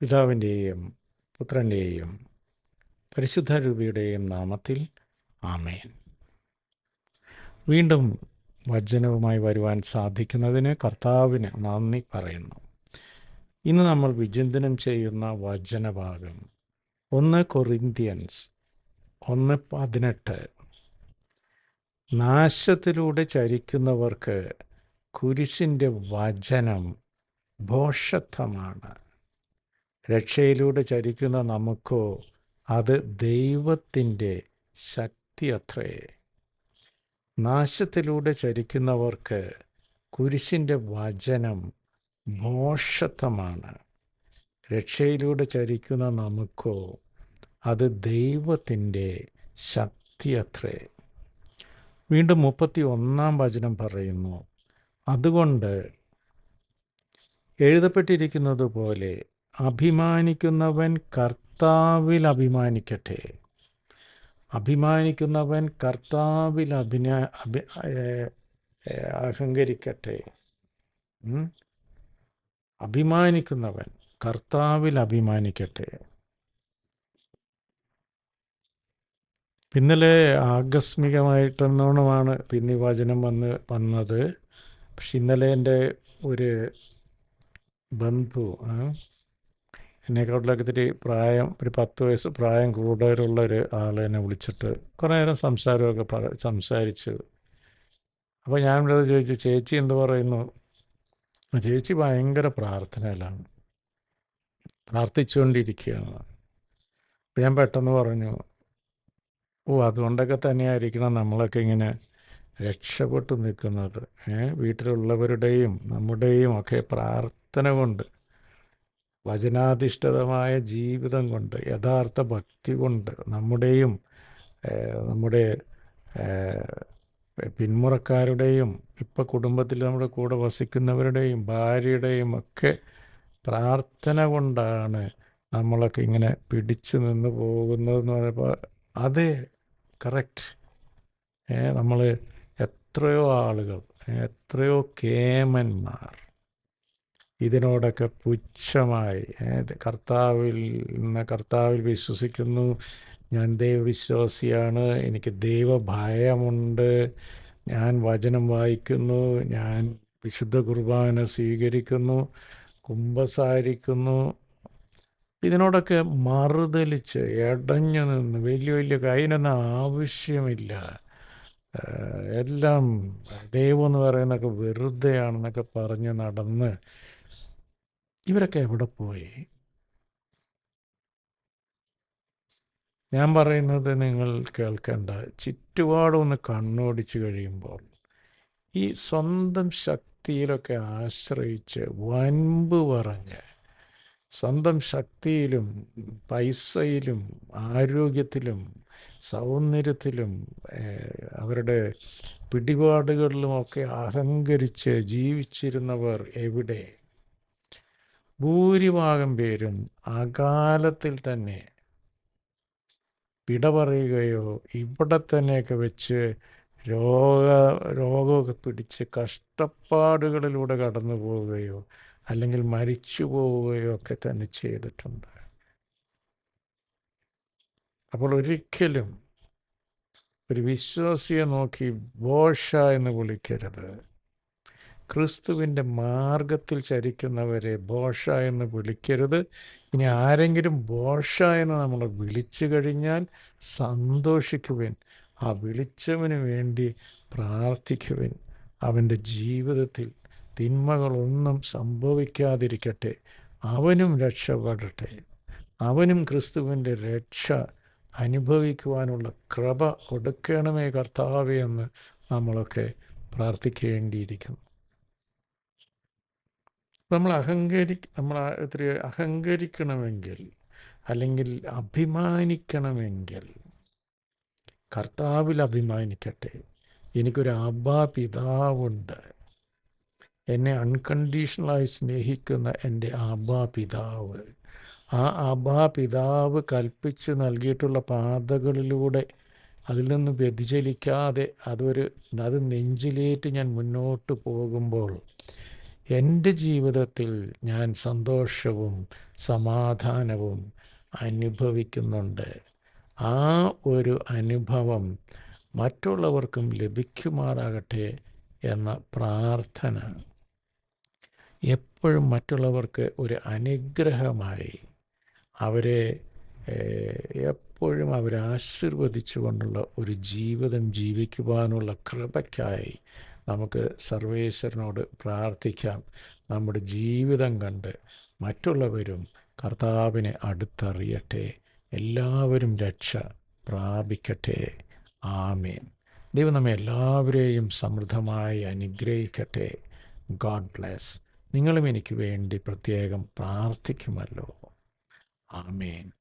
പിതാവിന്റെയും പുത്രന്റെയും പരിശുദ്ധ രൂപിയുടെയും നാമത്തിൽ ആമേൻ. വീണ്ടും വചനവുമായി വരുവാൻ സാധിക്കുന്നതിന് കർത്താവിന് നന്ദി പറയുന്നു. ഇന്ന് നമ്മൾ വിചിന്തനം ചെയ്യുന്ന വചനഭാഗം ഒന്ന് കൊറിന്ത്യൻസ് ഒന്ന് പതിനെട്ട്. നാശത്തിലൂടെ ചരിക്കുന്നവർക്ക് കുരിശിന്റെ വചനം ഭോഷത്വമാണ് രക്ഷയിലൂടെ ചരിക്കുന്ന നമുക്കോ അത് ദൈവത്തിന്റെ ശക്തി അത്രേ. നാശത്തിലൂടെ ചരിക്കുന്നവർക്ക് കുരിശിന്റെ വചനം മോഷത്വമാണ് രക്ഷയിലൂടെ ചരിക്കുന്ന നമുക്കോ അത് ദൈവത്തിന്റെ ശക്തി അത്രേ. വീണ്ടും മുപ്പത്തി ഒന്നാം വചനം പറയുന്നു. അതുകൊണ്ട് എഴുതപ്പെട്ടിരിക്കുന്നത് പോലെ അഭിമാനിക്കുന്നവൻ കർത്താവിൽ അഭിമാനിക്കട്ടെ. അഭിമാനിക്കുന്നവൻ കർത്താവിൽ അഭിന അഭി അഹങ്കരിക്കട്ടെ. അഭിമാനിക്കുന്നവൻ കർത്താവിൽ അഭിമാനിക്കട്ടെ. ഇന്നലെ ആകസ്മികമായിട്ടെന്നോണമാണ് പിന്നെ വചനം വന്ന് വന്നത്. പക്ഷെ ഇന്നലെ എന്റെ ഒരു ബന്ധു എന്നെക്കാട്ടിലൊക്കെ ഇത്തിരി പ്രായം ഒരു പത്ത് വയസ്സ് പ്രായം കൂടുതലുള്ള ഒരു ആൾ എന്നെ വിളിച്ചിട്ട് കുറേ നേരം സംസാരമൊക്കെ പറ സംസാരിച്ചു. അപ്പോൾ ഞാൻ ഇവിടെ ചോദിച്ചു ചേച്ചി എന്ത് പറയുന്നു? ചേച്ചി ഭയങ്കര പ്രാർത്ഥനയിലാണ്. പ്രാർത്ഥിച്ചുകൊണ്ടിരിക്കുകയാണ്. അപ്പം ഞാൻ പെട്ടെന്ന് പറഞ്ഞു ഓ അതുകൊണ്ടൊക്കെ തന്നെയായിരിക്കണം നമ്മളൊക്കെ ഇങ്ങനെ രക്ഷപ്പെട്ടു നിൽക്കുന്നത്. വീട്ടിലുള്ളവരുടെയും നമ്മുടെയും ഒക്കെ പ്രാർത്ഥന കൊണ്ട് വചനാധിഷ്ഠിതമായ ജീവിതം കൊണ്ട് യഥാർത്ഥ ഭക്തി കൊണ്ട് നമ്മുടെയും നമ്മുടെ പിന്മുറക്കാരുടെയും ഇപ്പം കുടുംബത്തിൽ നമ്മുടെ കൂടെ വസിക്കുന്നവരുടെയും ഭാര്യയുടെയും ഒക്കെ പ്രാർത്ഥന കൊണ്ടാണ് നമ്മളൊക്കെ ഇങ്ങനെ പിടിച്ചു നിന്ന് പോകുന്നതെന്ന് പറയുമ്പോൾ അതെ കറക്റ്റ്. നമ്മൾ എത്രയോ ആളുകൾ എത്രയോ കേമന്മാർ ഇതിനോടൊക്കെ പുച്ഛമായി. കർത്താവിൽ കർത്താവിൽ വിശ്വസിക്കുന്നു. ഞാൻ ദൈവവിശ്വാസിയാണ്. എനിക്ക് ദൈവഭയമുണ്ട്. ഞാൻ വചനം വായിക്കുന്നു. ഞാൻ വിശുദ്ധ കുർബാന സ്വീകരിക്കുന്നു. കുംഭസാരിക്കുന്നു ഇതിനോടൊക്കെ മറുതലിച്ച് ഇടഞ്ഞു നിന്ന് വലിയ വലിയ അതിനൊന്നും ആവശ്യമില്ല. എല്ലാം ദൈവം എന്ന് പറയുന്നതൊക്കെ വെറുതെയാണെന്നൊക്കെ പറഞ്ഞ് നടന്ന് ഇവരൊക്കെ എവിടെ പോയി? ഞാൻ പറയുന്നത് നിങ്ങൾ കേൾക്കേണ്ട ചുറ്റുപാടൊന്ന് കണ്ണോടിച്ച് കഴിയുമ്പോൾ ഈ സ്വന്തം ശക്തിയിലൊക്കെ ആശ്രയിച്ച് വൻപ് പറഞ്ഞ് സ്വന്തം ശക്തിയിലും പൈസയിലും ആരോഗ്യത്തിലും സൗന്ദര്യത്തിലും അവരുടെ പിടിപാടുകളിലുമൊക്കെ അഹങ്കരിച്ച് ജീവിച്ചിരുന്നവർ എവിടെ? ഭൂരിഭാഗം പേരും അകാലത്തിൽ തന്നെ പിട പറയുകയോ ഇവിടെ തന്നെയൊക്കെ വെച്ച് രോഗ രോഗമൊക്കെ പിടിച്ച് കഷ്ടപ്പാടുകളിലൂടെ കടന്നു പോവുകയോ അല്ലെങ്കിൽ മരിച്ചു പോവുകയോ ഒക്കെ തന്നെ ചെയ്തിട്ടുണ്ട്. അപ്പോൾ ഒരിക്കലും ഒരു വിശ്വാസിയെ നോക്കി ബോഷ എന്ന് വിളിക്കരുത്. ക്രിസ്തുവിന്റെ മാർഗത്തിൽ ചരിക്കുന്നവരെ ബോഷ എന്ന് വിളിക്കരുത്. ഇനി ആരെങ്കിലും ബോഷ എന്ന് നമ്മൾ വിളിച്ചു കഴിഞ്ഞാൽ സന്തോഷിക്കുവിൻ. ആ വിളിച്ചവന് വേണ്ടി പ്രാർത്ഥിക്കുവിൻ. അവന്റെ ജീവിതത്തിൽ തിന്മകളൊന്നും സംഭവിക്കാതിരിക്കട്ടെ. അവനും രക്ഷപ്പെടട്ടെ അവനും ക്രിസ്തുവിന്റെ രക്ഷ അനുഭവിക്കുവാനുള്ള കൃപ കൊടുക്കണമേ കർത്താവേ എന്ന് നമ്മളൊക്കെ പ്രാർത്ഥിക്കേണ്ടിയിരിക്കുന്നു. നമ്മൾ അഹങ്കരി നമ്മൾ ഇത്തിരി അഹങ്കരിക്കണമെങ്കിൽ അല്ലെങ്കിൽ അഭിമാനിക്കണമെങ്കിൽ കർത്താവിൽ അഭിമാനിക്കട്ടെ. എനിക്കൊരു അബ്ബാ പിതാവുണ്ട്. എന്നെ അൺകണ്ടീഷണലായി സ്നേഹിക്കുന്ന എന്റെ ആബാ പിതാവ്. ആ അബാ പിതാവ് കൽപ്പിച്ച് നൽകിയിട്ടുള്ള പാതകളിലൂടെ അതിൽ നിന്ന് വ്യതിചലിക്കാതെ അതൊരു അത് നെഞ്ചിലേറ്റ് ഞാൻ മുന്നോട്ട് പോകുമ്പോൾ എന്റെ ജീവിതത്തിൽ ഞാൻ സന്തോഷവും സമാധാനവും അനുഭവിക്കുന്നുണ്ട്. ആ ഒരു അനുഭവം മറ്റുള്ളവർക്കും ലഭിക്കുമാറാകട്ടെ എന്ന പ്രാർത്ഥന. എപ്പോഴും മറ്റുള്ളവർക്ക് ഒരു അനുഗ്രഹമായി അവരെ എപ്പോഴും അവരെ ആശീർവദിച്ചുകൊണ്ടുള്ള ഒരു ജീവിതം ജീവിക്കുവാനുള്ള കൃപയ്ക്കായി നമുക്ക് സർവേശ്വരനോട് പ്രാർത്ഥിക്കാം. നമ്മുടെ ജീവിതം കണ്ട് മറ്റുള്ളവരും കർത്താവിനെ അടുത്തറിയട്ടെ. എല്ലാവരും രക്ഷ പ്രാപിക്കട്ടെ. ആമേൻ. ദൈവം നമ്മെ എല്ലാവരെയും സമൃദ്ധമായി അനുഗ്രഹിക്കട്ടെ. God bless. നിങ്ങളും എനിക്ക് വേണ്ടി പ്രത്യേകം പ്രാർത്ഥിക്കുമല്ലോ. ആമേൻ.